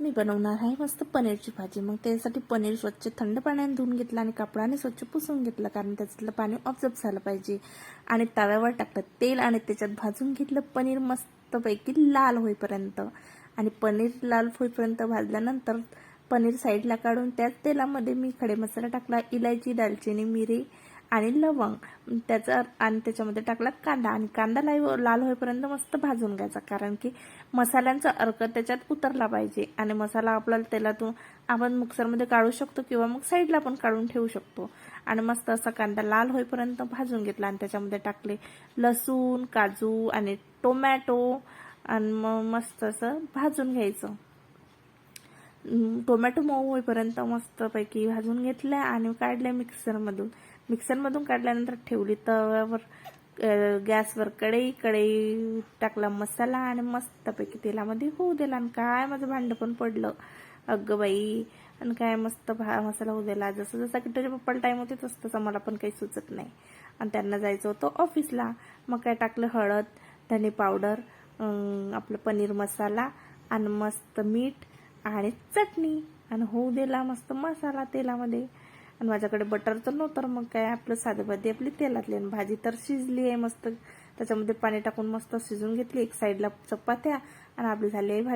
मी बनवणार आहे. मस्त पनीरची भाजी. मग त्यासाठी पनीर स्वच्छ थंड पाण्याने धुवून घेतलं आणि कापडाने स्वच्छ पुसून घेतलं कारण त्याच्यातलं पाणी ऑब्झर्व झालं पाहिजे. आणि तव्यावर टाकलं तेल आणि त्याच्यात भाजून घेतलं पनीर मस्तपैकी लाल होईपर्यंत. आणि पनीर लाल होईपर्यंत भाजल्यानंतर पनीर साईडला काढून त्याच तेलामध्ये मी खडे मसाला टाकला इलायची दालचिनी मिरी आणि लवंग. त्याचा आणि त्याच्यामध्ये टाकला कांदा. आणि कांदा लाईव लाल होईपर्यंत मस्त भाजून घ्यायचा. कारण की मसाल्यांचा अर्क त्याच्यात उतरला पाहिजे. आणि मसाला आपल्याला तेलातून आपण मिक्सरमध्ये काढू शकतो किंवा मग साईडला पण काढून ठेवू शकतो. आणि मस्त असा कांदा लाल होईपर्यंत भाजून घेतला. आणि त्याच्यामध्ये टाकले लसूण काजू आणि टोमॅटो. आणि मग मस्त असं भाजून घ्यायचं. टोमॅटो मऊ होईपर्यंत मस्तपैकी भाजून घेतलं आणि काढल्या मिक्सरमधून. मिक्सरमधून काढल्यानंतर ठेवली तव्यावर गॅसवर कढई कढई टाकला मसाला आणि मस्तपैकी तेलामध्ये होऊ दिला. आणि काय माझं भांडं पण पडलं. अगं बाई आणि काय मस्त भा मसाला होऊ दिला. जसं जसं किट्टूच्या पप्पाला टाईम होते तसं तसं मला पण काही सुचत नाही. आणि त्यांना जायचं होतं ऑफिसला मग काय टाकलं हळद धने पावडर आपलं पनीर मसाला आणि मस्त मीठ आणि चटणी. आणि होऊ दिला मस्त मसाला तेलामध्ये. आणि माझ्याकडे बटर तर नव्हतं मग काय आपलं साधं भाजी आपली तेलातली. आणि भाजी तर शिजली आहे मस्त. त्याच्यामध्ये पाणी टाकून मस्त शिजून घेतली. एक साईडला चपात्या आणि आपली झाली आहे भाजी